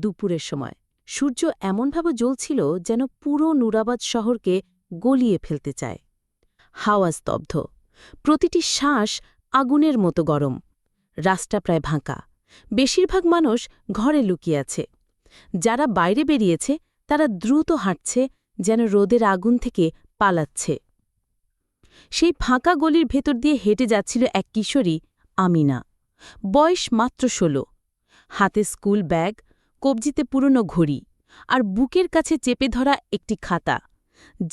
দুপুরের সময়। সূর্য এমনভাবে জ্বলছিল যেন পুরো নুরাবাদ শহরকে গলিয়ে ফেলতে চায়। হাওয়া স্তব্ধ। প্রতিটি শ্বাস আগুনের মতো গরম। রাস্তা প্রায় ভাঁকা বেশিরভাগ মানুষ ঘরে লুকিয়ে আছে। যারা বাইরে বেরিয়েছে, তারা দ্রুত হাঁটছে যেন রোদের আগুন থেকে পালাচ্ছে। সেই ফাঁকা গলির ভেতর দিয়ে হেঁটে যাচ্ছিল এক কিশোরী, আমিনা। বয়স মাত্র ষোলো। হাতে স্কুল ব্যাগ কবজিতে পুরনো ঘড়ি আর বুকের কাছে চেপে ধরা একটি খাতা,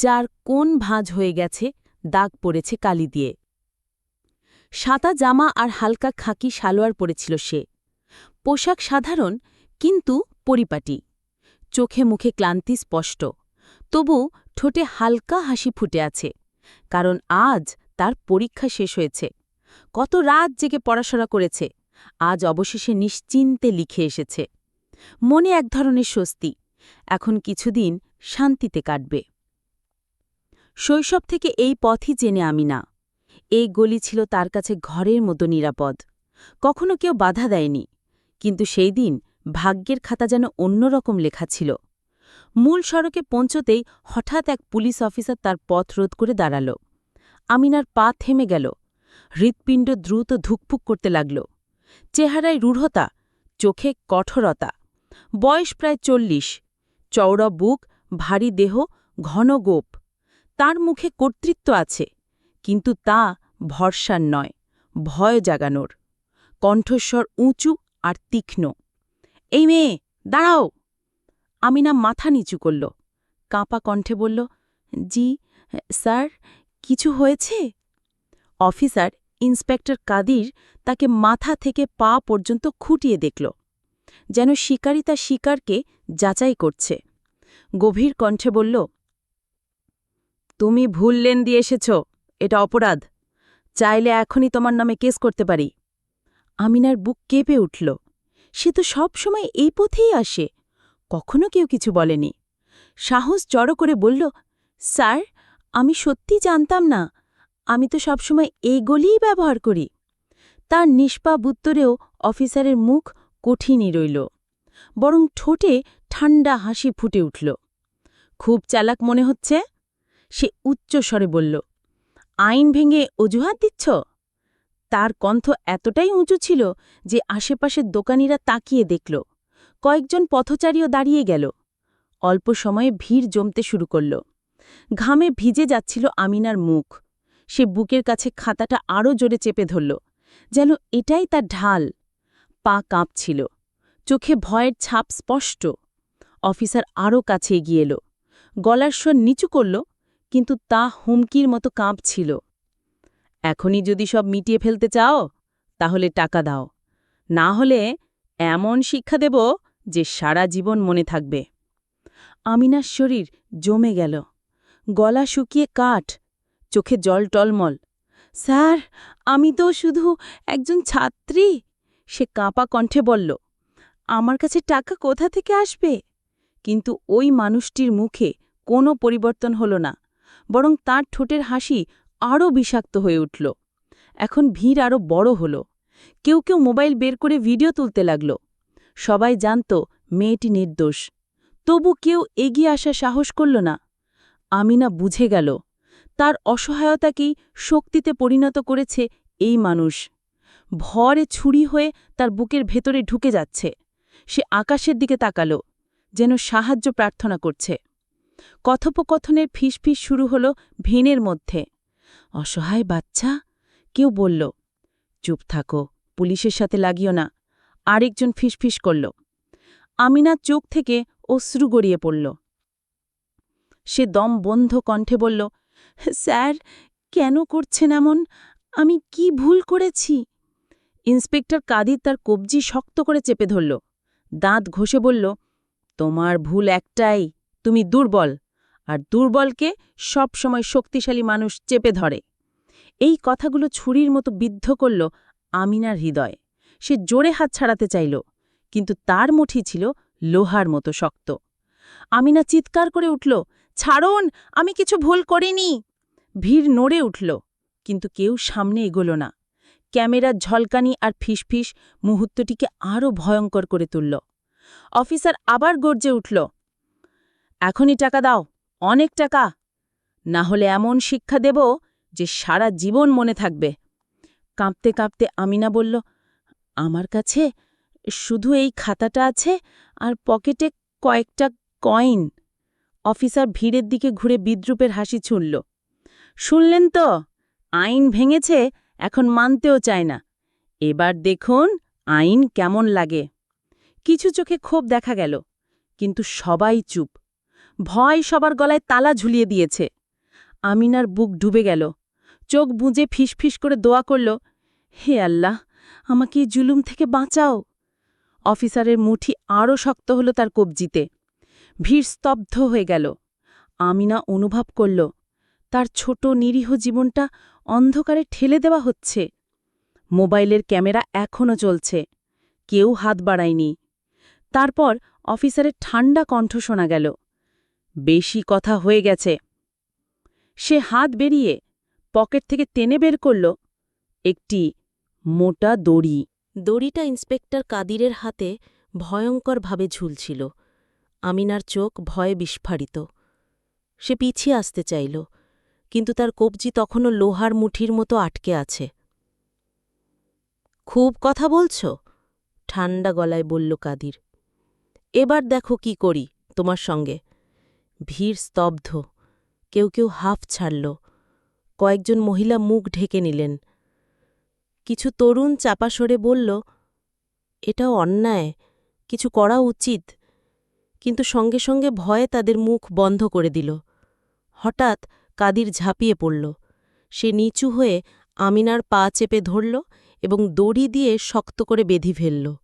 যার কোন ভাঁজ হয়ে গেছে, দাগ পড়েছে কালি দিয়ে। সাদা জামা আর হালকা খাকি সালোয়ার পরেছিল সে। পোশাক সাধারণ, কিন্তু পরিপাটি। চোখে মুখে ক্লান্তি স্পষ্ট। তবু ঠোঁটে হালকা হাসি ফুটে আছে, কারণ আজ তার পরীক্ষা শেষ হয়েছে। কত রাত জেগে পড়াশোনা করেছে, আজ অবশেষে নিশ্চিন্তে লিখে এসেছে। মনে এক ধরনের স্বস্তি, এখন কিছুদিন শান্তিতে কাটবে। শৈশব থেকে এই পথই চেনে আমি না। এই গলি ছিল তার কাছে ঘরের মতো নিরাপদ। কখনো কেউ বাধা দেয়নি, কিন্তু সেই দিন ভাগ্যের খাতা যেন অন্যরকম লেখা ছিল। মূল সড়কে পৌঁছতেই হঠাৎ এক পুলিশ অফিসার তার পথ রোধ করে দাঁড়াল। আমিনার পা থেমে গেল। হৃৎপিণ্ড দ্রুত ধুকফুক করতে লাগল। চেহারায় রূঢ়তা, চোখে কঠোরতা। বয়স প্রায় চল্লিশ। চওড়া বুক, ভারী দেহ, ঘন গোপ। তার মুখে কর্তৃত্ব আছে, কিন্তু তা ভরসার নয়, ভয় জাগানোর। কণ্ঠস্বর উঁচু আর তীক্ষ্ণ। এই মেয়ে, দাঁড়াও! আমিনা মাথা নিচু করল। কাঁপা কণ্ঠে বলল, জি, স্যার, কিছু হয়েছে? অফিসার ইন্সপেক্টর কাদির তাকে মাথা থেকে পা পর্যন্ত খুঁটিয়ে দেখল। যেন শিকারী শিকারকে যাচাই করছে। গভীর কণ্ঠে বলল, তুমি ভুল লেন দিয়ে এসেছ, এটা অপরাধ। চাইলে এখনই তোমার নামে কেস করতে পারি আমিনার বুক কেঁপে উঠল। সে তো সব সময় এই পথেই আসে। কখনো কেউ কিছু বলেনি। সাহস জড়ো করে বলল, স্যার, আমি সত্যি জানতাম না। আমি তো সবসময় এই গলিই ব্যবহার করি তার নিষ্পাপ উত্তরেও অফিসারের মুখ কঠিনই রইল। বরং ঠোঁটে ঠান্ডা হাসি ফুটে উঠল। খুব চালাক মনে হচ্ছে? সে উচ্চস্বরে বলল, আইন ভেঙে অজুহাত দিচ্ছ? তার কণ্ঠ এতটাই উঁচু ছিল যে আশেপাশের দোকানিরা তাকিয়ে দেখল। কয়েকজন পথচারীও দাঁড়িয়ে গেল। অল্প সময়ে ভিড় জমতে শুরু করল। ঘামে ভিজে যাচ্ছিল আমিনার মুখ। সে বুকের কাছে খাতাটা আরও জোরে চেপে ধরল, যেন এটাই তার ঢাল। পা কাঁপছিল। চোখে ভয়ের ছাপ স্পষ্ট। অফিসার আরও কাছে এগিয়ে এলো। গলার স্বর নিচু করল, কিন্তু তা হুমকির মতো কাঁপছিল। এখনই যদি সব মিটিয়ে ফেলতে চাও, তাহলে টাকা দাও। না হলে এমন শিক্ষা দেব যে সারা জীবন মনে থাকবে। আমিনার শরীর জমে গেল। গলা শুকিয়ে কাঠ, চোখে জল টলমল। স্যার, আমি তো শুধু একজন ছাত্রী। সে কাঁপা কণ্ঠে বলল, আমার কাছে টাকা কোথা থেকে আসবে? কিন্তু ওই মানুষটির মুখে কোনো পরিবর্তন হল না, বরং তার ঠোঁটের হাসি আরও বিষাক্ত হয়ে উঠল। এখন ভিড় আরও বড় হল। কেউ কেউ মোবাইল বের করে ভিডিও তুলতে লাগল। সবাই জানত, মেয়েটি নির্দোষ। তবু কেউ এগিয়ে আসা সাহস করল না। আমিনা বুঝে গেল, তার অসহায়তাকেই শক্তিতে পরিণত করেছে এই মানুষ। ভরে ছুরি হয়ে তার বুকের ভেতরে ঢুকে যাচ্ছে। সে আকাশের দিকে তাকাল, যেন সাহায্য প্রার্থনা করছে। কথোপকথনের ফিসফিস শুরু হল ভেনের মধ্যে। অসহায় বাচ্চা? কেউ বলল। চুপ থাকো, পুলিশের সাথে লাগিও না। আরেকজন ফিসফিস করল। আমিনা চোখ থেকে অশ্রু গড়িয়ে পড়ল। সে দম বন্ধ কণ্ঠে বলল, স্যার, কেন করছেন এমন? আমি কি ভুল করেছি? ইন্সপেক্টর কাদির তার কবজি শক্ত করে চেপে ধরল। দাঁত ঘষে বলল, তোমার ভুল একটাই, তুমি দুর্বল, আর দুর্বলকে সব সময় শক্তিশালী মানুষ চেপে ধরে। এই কথাগুলো ছুরির মতো বিদ্ধ করল আমিনার হৃদয়। সে জোরে হাত ছাড়াতে চাইল, কিন্তু তার মুঠি ছিল লোহার মতো শক্ত। আমিনা চিৎকার করে উঠল, ছাড়ুন, আমি কিছু ভুল করিনি। ভিড় নড়ে উঠল, কিন্তু কেউ সামনে এগোল না। ক্যামেরার ঝলকানি আর ফিসফিস মুহূর্তটিকে আরও ভয়ঙ্কর করে তুলল। অফিসার আবার গর্জে উঠল, এখনই টাকা দাও, অনেক টাকা। না হলে এমন শিক্ষা দেব যে সারা জীবন মনে থাকবে। কাঁপতে কাঁপতে আমিনা বলল, আমার কাছে শুধু এই খাতাটা আছে আর পকেটে কয়েকটা কয়েন। অফিসার ভিড়ের দিকে ঘুরে বিদ্রুপের হাসি ছুঁড়ল, শুনলেন তো? আইন ভেঙেছে এখন মানতেও চায় না। এবার দেখুন আইন কেমন লাগে। কিছু চোখে ক্ষোভ দেখা গেল, কিন্তু সবাই চুপ। ভয় সবার গলায় তালা ঝুলিয়ে দিয়েছে। আমিনার বুক ডুবে গেল। চোখ বুঁজে ফিসফিস করে দোয়া করল, হে আল্লাহ, আমাকে জুলুম থেকে বাঁচাও। অফিসারের মুঠি আরও শক্ত হল তার কবজিতে। ভিড় স্তব্ধ হয়ে গেল। আমিনা অনুভব করল তার ছোট নিরীহ জীবনটা অন্ধকারে ঠেলে দেওয়া হচ্ছে। মোবাইলের ক্যামেরা এখনও চলছে। কেউ হাত বাড়ায়নি। তারপর অফিসারের ঠান্ডা কণ্ঠ শোনা গেল। বেশি কথা হয়ে গেছে। সে হাত বেরিয়ে পকেট থেকে টেনে বের করল একটি মোটা দড়ি। দড়িটা ইন্সপেক্টর কাদিরের হাতে ভয়ঙ্করভাবে ঝুলছিল। আমিনার চোখ ভয়ে বিস্ফারিত। সে পিছিয়ে আসতে চাইল। কিন্তু তার কবজি তখনও লোহার মুঠির মতো আটকে আছে। খুব কথা বলছ? ঠান্ডা গলায় বলল কাদির। এবার দেখো কি করি তোমার সঙ্গে। ভিড় স্তব্ধ। কেউ কেউ হাফ ছাড়ল। কয়েকজন মহিলা মুখ ঢেকে নিলেন। কিছু তরুণ চাপা সরে বলল, এটাও অন্যায়। কিছু করা উচিত। কিন্তু সঙ্গে সঙ্গে ভয়ে তাদের মুখ বন্ধ করে দিল। হঠাৎ কাদির ঝাঁপিয়ে পড়ল। সে নিচু হয়ে আমিনার পা চেপে ধরল এবং দড়ি দিয়ে শক্ত করে বেঁধি ফেলল।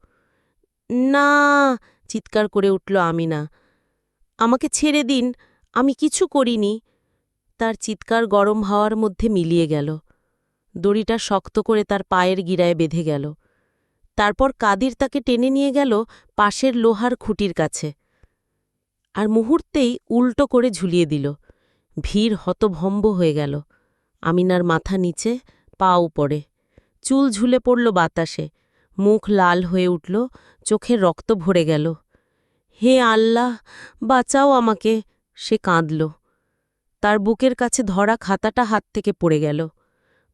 না, চিৎকার করে উঠল আমিনা, আমাকে ছেড়ে দিন, আমি কিছু করিনি। তার চিৎকার গরম হাওয়ার মধ্যে মিলিয়ে গেল। দড়িটা শক্ত করে তার পায়ের গিরায় বেঁধে গেল। তারপর কাদির তাকে টেনে নিয়ে গেল পাশের লোহার খুঁটির কাছে। আর মুহূর্তেই উল্টো করে ঝুলিয়ে দিল। ভিড় হতভম্ব হয়ে গেল। আমিনার মাথা নিচে পা উপরে। চুল ঝুলে পড়ল বাতাসে। মুখ লাল হয়ে উঠল, চোখে রক্ত ভরে গেল। হে আল্লাহ, বাঁচাও আমাকে, সে কাঁদল। তার বুকের কাছে ধরা খাতাটা হাত থেকে পড়ে গেল।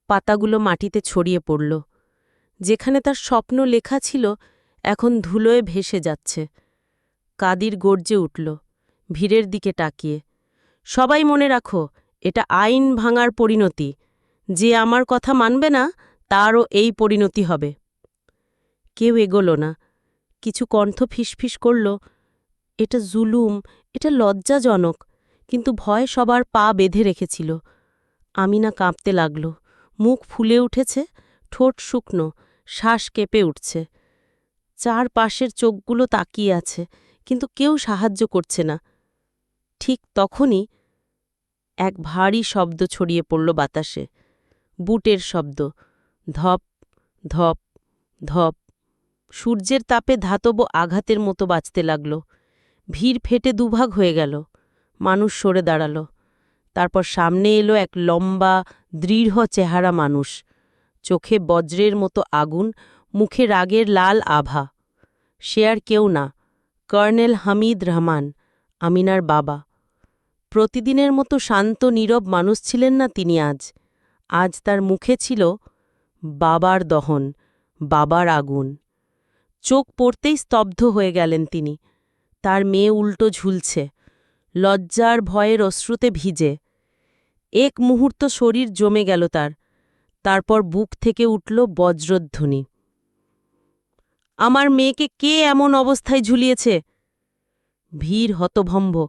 পাতাগুলো মাটিতে ছড়িয়ে পড়ল। যেখানে তার স্বপ্ন লেখা ছিল, এখন ধুলোয় ভেসে যাচ্ছে। কাদির গর্জে উঠল। ভিড়ের দিকে তাকিয়ে। সবাই মনে রাখো, এটা আইন ভাঙার পরিণতি। যে আমার কথা মানবে না, তারও এই পরিণতি হবে। কেউ এগোল না। কিছু কণ্ঠ ফিসফিস করল, এটা জুলুম, এটা লজ্জাজনক। কিন্তু ভয় সবার পা বেঁধে রেখেছিল। আমিনা কাঁপতে লাগল। মুখ ফুলে উঠেছে, ঠোঁট শুকনো, শ্বাস কেঁপে উঠছে। চার পাশের চোখগুলো তাকিয়ে আছে, কিন্তু কেউ সাহায্য করছে না। ঠিক তখনই এক ভারী শব্দ ছড়িয়ে পড়ল বাতাসে। বুটের শব্দ, ধপ ধপ ধপ। সূর্যের তাপে ধাতব আঘাতের মতো বাঁচতে লাগল। ভিড় ফেটে দুভাগ হয়ে গেল। মানুষ সরে দাঁড়াল। তারপর সামনে এলো এক লম্বা, দৃঢ় চেহারা মানুষ। চোখে বজ্রের মতো আগুন, মুখে রাগের লাল আভা। সে আর কেউ না। কর্নেল হামিদ রহমান, আমিনার বাবা। প্রতিদিনের মতো শান্ত নীরব মানুষ ছিলেন না তিনি আজ। আজ তার মুখে ছিল বাবার দহন, বাবার আগুন। চোখ পড়তেই স্তব্ধ হয়ে গেলেন তিনি। তার মেয়ে উল্টো ঝুলছে, লজ্জার ভয়ের অশ্রুতে ভিজে। এক মুহূর্ত শরীর জমে গেল তার, তারপর বুক থেকে উঠল বজ্রধ্বনি। আমার মেয়েকে কে এমন অবস্থায় ঝুলিয়েছে? ভিড় হতভম্ব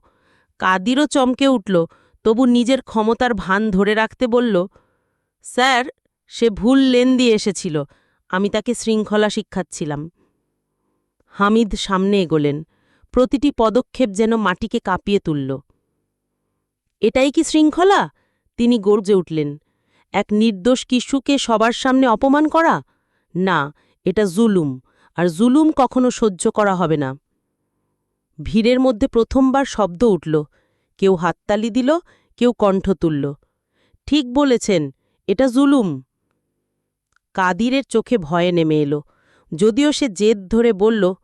কাদিরও চমকে উঠল, তবু নিজের ক্ষমতার ভান ধরে রাখতে বলল, স্যার, সে ভুল লেন দিয়ে এসেছিল, আমি তাকে শৃঙ্খলা শিক্ষাচ্ছিলাম। হামিদ সামনে এগোলেন, প্রতিটি পদক্ষেপ যেন মাটিকে কাঁপিয়ে তুলল। এটাই কি শৃঙ্খলা? তিনি গর্জে উঠলেন, এক নির্দোষ কিশুকে সবার সামনে অপমান করা? না, এটা জুলুম, আর জুলুম কখনো সহ্য করা হবে না। ভিড়ের মধ্যে প্রথমবার শব্দ উঠল। কেউ হাততালি দিল, কেউ কণ্ঠ তুলল। ঠিক বলেছেন, এটা জুলুম। কাদিরের চোখে ভয়ে নেমে এলো। যদিও সে জেদ ধরে বলল,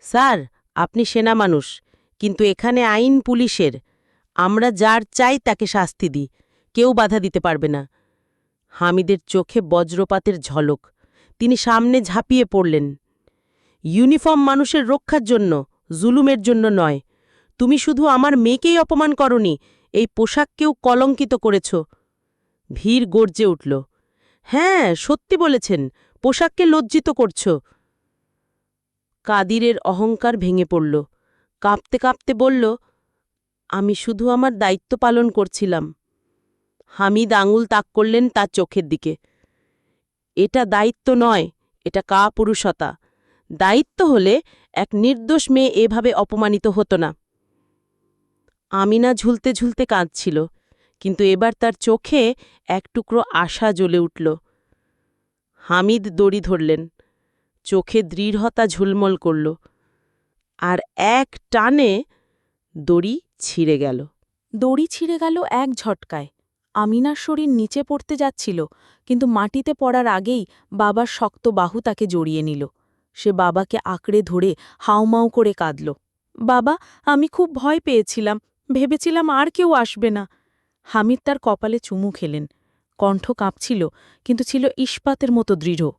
স্যার, আপনি সেনা মানুষ, কিন্তু এখানে আইন পুলিশের। আমরা যার চাই তাকে শাস্তি দিই, কেউ বাধা দিতে পারবে না। হামিদের চোখে বজ্রপাতের ঝলক। তিনি সামনে ঝাঁপিয়ে পড়লেন। ইউনিফর্ম মানুষের রক্ষার জন্য জুলুমের জন্য নয়। তুমি শুধু আমার মেয়েকেই অপমান করনি, এই পোশাককেও কলঙ্কিত করেছ। ভিড় গর্জে উঠল। হ্যাঁ সত্যি বলেছেন, পোশাককে লজ্জিত করছ। কাদিরের অহংকার ভেঙে পড়ল। কাঁপতে কাঁপতে বলল, আমি শুধু আমার দায়িত্ব পালন করছিলাম। হামিদ আঙুল তাক করলেন তার চোখের দিকে। এটা দায়িত্ব নয়, এটা কাপুরুষতা। দায়িত্ব হলে এক নির্দোষ মেয়ে এভাবে অপমানিত হতো না। আমিনা ঝুলতে ঝুলতে কাঁদছিল, কিন্তু এবার তার চোখে এক টুকরো আশা জ্বলে উঠল। হামিদ দড়ি ধরলেন, চোখে দৃঢ়তা ঝুলমল করল, আর এক টানে দড়ি ছিঁড়ে গেল। দড়ি ছিঁড়ে গেল এক ঝটকায়। আমিনার শরীর নিচে পড়তে যাচ্ছিল, কিন্তু মাটিতে পড়ার আগেই বাবার শক্ত বাহু তাকে জড়িয়ে নিল। সে বাবাকে আঁকড়ে ধরে হাউমাউ করে কাঁদল। বাবা, আমি খুব ভয় পেয়েছিলাম। ভেবেছিলাম আর কেউ আসবে না। হামিদ তার কপালে চুমু খেলেন। কণ্ঠ কাঁপছিল, কিন্তু ছিল ইস্পাতের মতো দৃঢ়।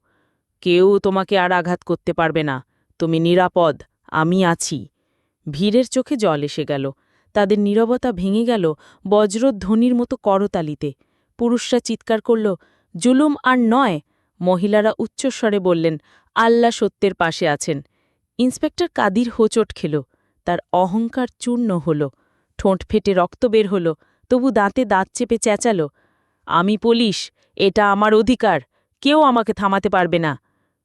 কেউ তোমাকে আর আঘাত করতে পারবে না। তুমি নিরাপদ, আমি আছি। ভিড়ের চোখে জল এসে গেল। তাদের নীরবতা ভেঙে গেল বজ্রধ্বনির মতো করতালিতে। পুরুষরা চিৎকার করল, জুলুম আর নয়! মহিলারা উচ্চস্বরে বললেন আল্লাহ সত্যের পাশে আছেন। ইন্সপেক্টর কাদির হোঁচট খেল, তার অহংকার চূর্ণ হল, ঠোঁট ফেটে রক্ত বের হল, তবু দাঁতে দাঁত চেপে চেঁচাল, আমি পুলিশ, এটা আমার অধিকার, কেউ আমাকে থামাতে পারবে না।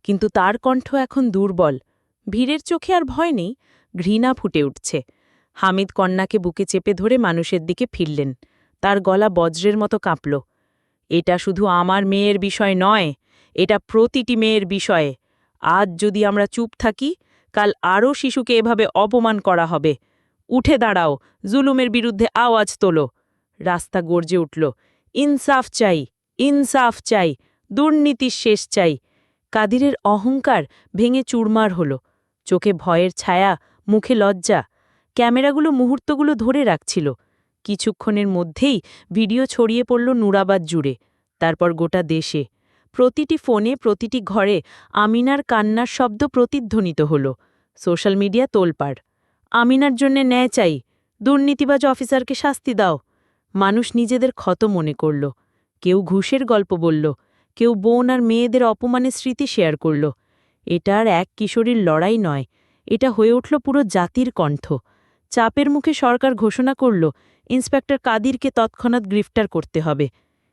কিন্তু তার কণ্ঠ এখন দুর্বল, ভিড়ের চোখে আর ভয় নেই, ঘৃণা ফুটে উঠছে। হামিদ কন্যাকে বুকে চেপে ধরে মানুষের দিকে ফিরলেন, তার গলা বজ্রের মতো কাঁপল, এটা শুধু আমার মেয়ের বিষয় নয়, এটা প্রতিটি মেয়ের বিষয়ে। আজ যদি আমরা চুপ থাকি, কাল আরও শিশুকে এভাবে অপমান করা হবে। উঠে দাঁড়াও, জুলুমের বিরুদ্ধে আওয়াজ তোলো। রাস্তা গর্জে উঠল, ইনসাফ চাই ইনসাফ চাই, দুর্নীতির শেষ চাই। কাদিরের অহংকার ভেঙে চুরমার হল, চোখে ভয়ের ছায়া, মুখে লজ্জা। ক্যামেরাগুলো মুহূর্তগুলো ধরে রাখছিল। কিছুক্ষণের মধ্যেই ভিডিও ছড়িয়ে পড়ল নুরাবাদ জুড়ে, তারপর গোটা দেশে। প্রতিটি ফোনে, প্রতিটি ঘরে আমিনার কান্নার শব্দ প্রতিধ্বনিত হল। সোশ্যাল মিডিয়া তোলপাড়। আমিনার জন্যে ন্যায় চাই। দুর্নীতিবাজ অফিসারকে শাস্তি দাও। মানুষ নিজেদের ক্ষত মনে করল। কেউ ঘুষের গল্প বলল। কেউ বোন আর মেয়েদের অপমানের স্মৃতি শেয়ার করল। এটা আর এক কিশোরীর লড়াই নয়। এটা হয়ে উঠল পুরো জাতির কণ্ঠ। চাপের মুখে সরকার ঘোষণা করল, ইন্সপেক্টর কাদিরকে তৎক্ষণাৎ গ্রেফতার করতে হবে।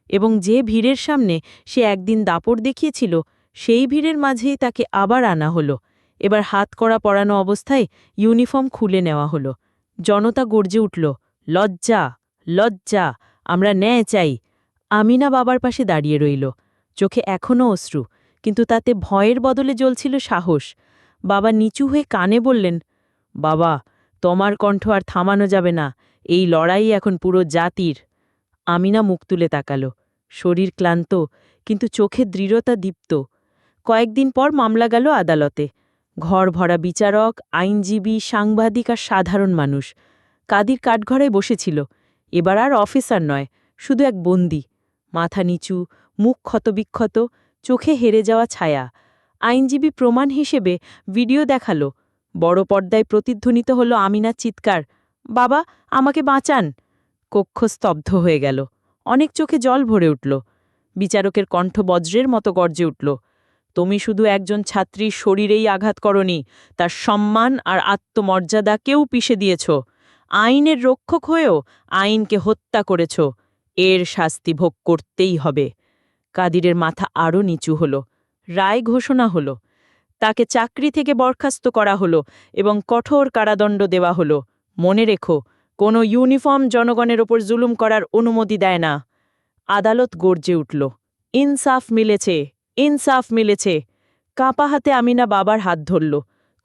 এবং যে ভিড়ের সামনে সে একদিন দাপট দেখিয়েছিল, সেই ভিড়ের মাঝেই তাকে আবার আনা হলো। এবার হাত করা পরানো অবস্থায় ইউনিফর্ম খুলে নেওয়া হলো। জনতা গর্জে উঠল, লজ্জা লজ্জা, আমরা ন্যায় চাই। আমিনা বাবার পাশে দাঁড়িয়ে রইল। চোখে এখনও অশ্রু, কিন্তু তাতে ভয়ের বদলে জ্বলছিল সাহস। বাবা নিচু হয়ে কানে বললেন, বাবা, তোমার কণ্ঠ আর থামানো যাবে না। এই লড়াই এখন পুরো জাতির। আমিনা মুখ তুলে তাকাল। শরীর ক্লান্ত, কিন্তু চোখে দৃঢ়তা দীপ্ত। কয়েকদিন পর মামলা গেল আদালতে। ঘর ভরা বিচারক, আইনজীবী, সাংবাদিক আর সাধারণ মানুষ। কাদির কাঠঘরে বসেছিল। এবার আর অফিসার নয়, শুধু এক বন্দি। মাথা নিচু, মুখ ক্ষতবিক্ষত, চোখে হেরে যাওয়া ছায়া। আইনজীবী প্রমাণ হিসেবে ভিডিও দেখাল। বড় পর্দায় প্রতিধ্বনিত হল আমিনার চিৎকার, বাবা, আমাকে বাঁচান। কক্ষ স্তব্ধ হয়ে গেল। অনেক চোখে জল ভরে উঠল। বিচারকের কণ্ঠ বজ্রের মতো গর্জে উঠল। তুমি শুধু একজন ছাত্রীর শরীরেই আঘাত করনি, তার সম্মান আর আত্মমর্যাদাকেও পিষে দিয়েছ। আইনের রক্ষক হয়েও আইনকে হত্যা করেছ। এর শাস্তি ভোগ করতেই হবে। কাদিরের মাথা আরও নিচু হল। রায় ঘোষণা হল। তাকে চাকরি থেকে বরখাস্ত করা হলো এবং কঠোর কারাদণ্ড দেওয়া হলো। মনে রেখো কোনো ইউনিফর্ম জনগণের ওপর জুলুম করার অনুমতি দেয় না। আদালত গর্জে উঠল, ইনসাফ মিলেছে ইনসাফ মিলেছে। কাঁপা হাতে আমিনা বাবার হাত ধরল,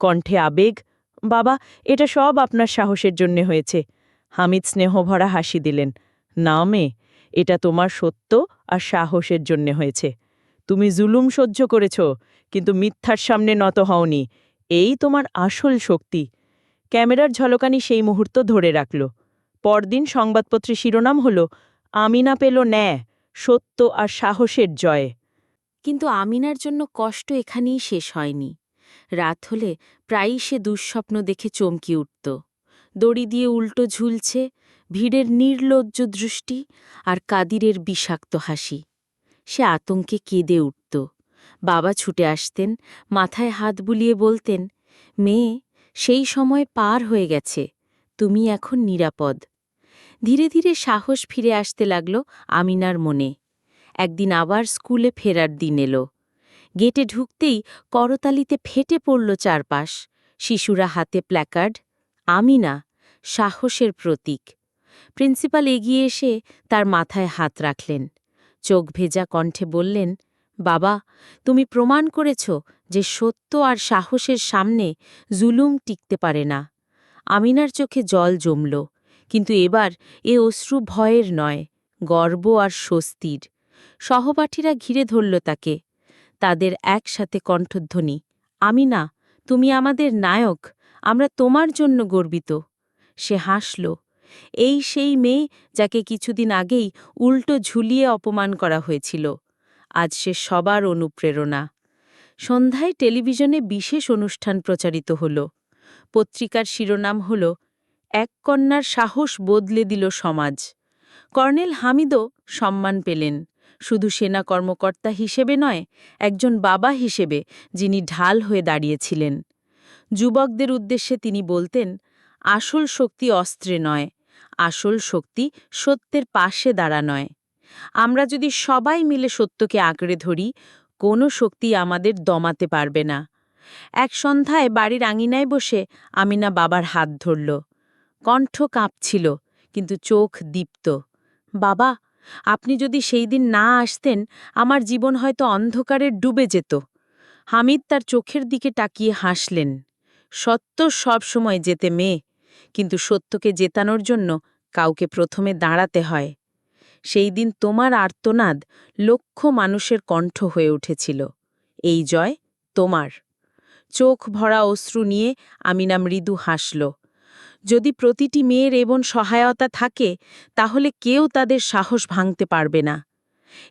কণ্ঠে আবেগ, বাবা, এটা সব আপনার সাহসের জন্যে হয়েছে। হামিদ স্নেহভরা হাসি দিলেন, না মে এটা তোমার সত্য আর সাহসের জন্য হয়েছে। তুমি জুলুম সহ্য করেছ, কিন্তু মিথ্যার সামনে নত হওনি। এই তোমার আসল শক্তি। ক্যামেরার ঝলকানি সেই মুহূর্ত ধরে রাখল। পরদিন সংবাদপত্রে শিরোনাম হল, আমিনা পেল ন্যায়, সত্য আর সাহসের জয়। কিন্তু আমিনার জন্য কষ্ট এখানেই শেষ হয়নি। রাত হলে প্রায়ই সে দুঃস্বপ্ন দেখে চমকি উঠত। দড়ি দিয়ে উল্টো ঝুলছে, ভিড়ের নির্লজ্জ দৃষ্টি আর কাদিরের বিষাক্ত হাসি। সে আতঙ্কে কেঁদে উঠত। বাবা ছুটে আসতেন, মাথায় হাত বুলিয়ে বলতেন, মেয়ে সেই সময় পার হয়ে গেছে। তুমি এখন নিরাপদ। ধীরে ধীরে সাহস ফিরে আসতে লাগল আমিনার মনে। একদিন আবার স্কুলে ফেরার দিন এলো। গেটে ঢুকতেই করতালিতে ফেটে পড়ল চারপাশ। শিশুরা হাতে প্ল্যাকার্ড, আমিনা, সাহসের প্রতীক। প্রিন্সিপাল এগিয়ে এসে তার মাথায় হাত রাখলেন। চোখ ভেজা কণ্ঠে বললেন, বাবা, তুমি প্রমাণ করেছ যে সত্য আর সাহসের সামনে জুলুম টিকতে পারে না। আমিনার চোখে জল জমল, কিন্তু এবার এ অশ্রু ভয়ের নয়, গর্ব আর স্বস্তির। সহপাঠীরা ঘিরে ধরল তাকে, তাদের একসাথে কণ্ঠধ্বনি, আমিনা, তুমি আমাদের নায়ক, আমরা তোমার জন্য গর্বিত। সে হাসল, এই সেই মেয়ে যাকে কিছুদিন আগেই উল্টো ঝুলিয়ে অপমান করা হয়েছিল, আজ সে সবার অনুপ্রেরণা। সন্ধ্যায় টেলিভিশনে বিশেষ অনুষ্ঠান প্রচারিত হল। পত্রিকার শিরোনাম হল, এক কন্যার সাহস বদলে দিল সমাজ। কর্নেল হামিদও সম্মান পেলেন। শুধু সেনা কর্মকর্তা হিসেবে নয়, একজন বাবা হিসেবে যিনি ঢাল হয়ে দাঁড়িয়েছিলেন। যুবকদের উদ্দেশ্যে তিনি বলতেন, আসল শক্তি অস্ত্রে নয়, আসল শক্তি সত্যের পাশে দাঁড়া নয়। আমরা যদি সবাই মিলে সত্যকে আঁকড়ে ধরি কোনো শক্তি আমাদের দমাতে পারবে না। এক সন্ধ্যায় বাড়ির আঙিনায় বসে আমিনা বাবার হাত ধরল। কণ্ঠ কাঁপছিল, কিন্তু চোখ দীপ্ত। বাবা, আপনি যদি সেই দিন না আসতেন, আমার জীবন হয়তো অন্ধকারে ডুবে যেত। হামিদ তার চোখের দিকে তাকিয়ে হাসলেন। সত্য সব সময় যেতে মেয়ে কিন্তু সত্যকে জেতানোর জন্য কাউকে প্রথমে দাঁড়াতে হয়। সেই দিন তোমার আর্তনাদ লক্ষ মানুষের কণ্ঠ হয়ে উঠেছিল। এই জয় তোমার। চোখ ভরা অশ্রু নিয়ে আমিনা মৃদু হাসল। যদি প্রতিটি মেয়ের এবং সহায়তা থাকে, তাহলে কেউ তাদের সাহস ভাঙতে পারবে না।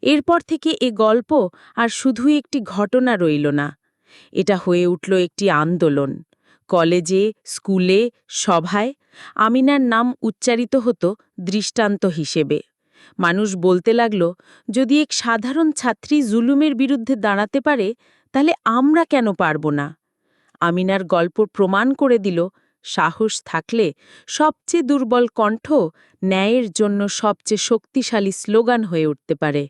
এরপর থেকে এ গল্প আর শুধু একটি ঘটনা রইল না। এটা হয়ে উঠল একটি আন্দোলন। কলেজে, স্কুলে, সভায় আমিনার নাম উচ্চারিত হতো দৃষ্টান্ত হিসেবে। মানুষ বলতে লাগল, যদি এক সাধারণ ছাত্রী জুলুমের বিরুদ্ধে দাঁড়াতে পারে, তাহলে আমরা কেন পারব না? আমিনার গল্প প্রমাণ করে দিল, সাহস থাকলে সবচেয়ে দুর্বল কণ্ঠ ন্যায়ের জন্য সবচেয়ে শক্তিশালী স্লোগান হয়ে উঠতে পারে।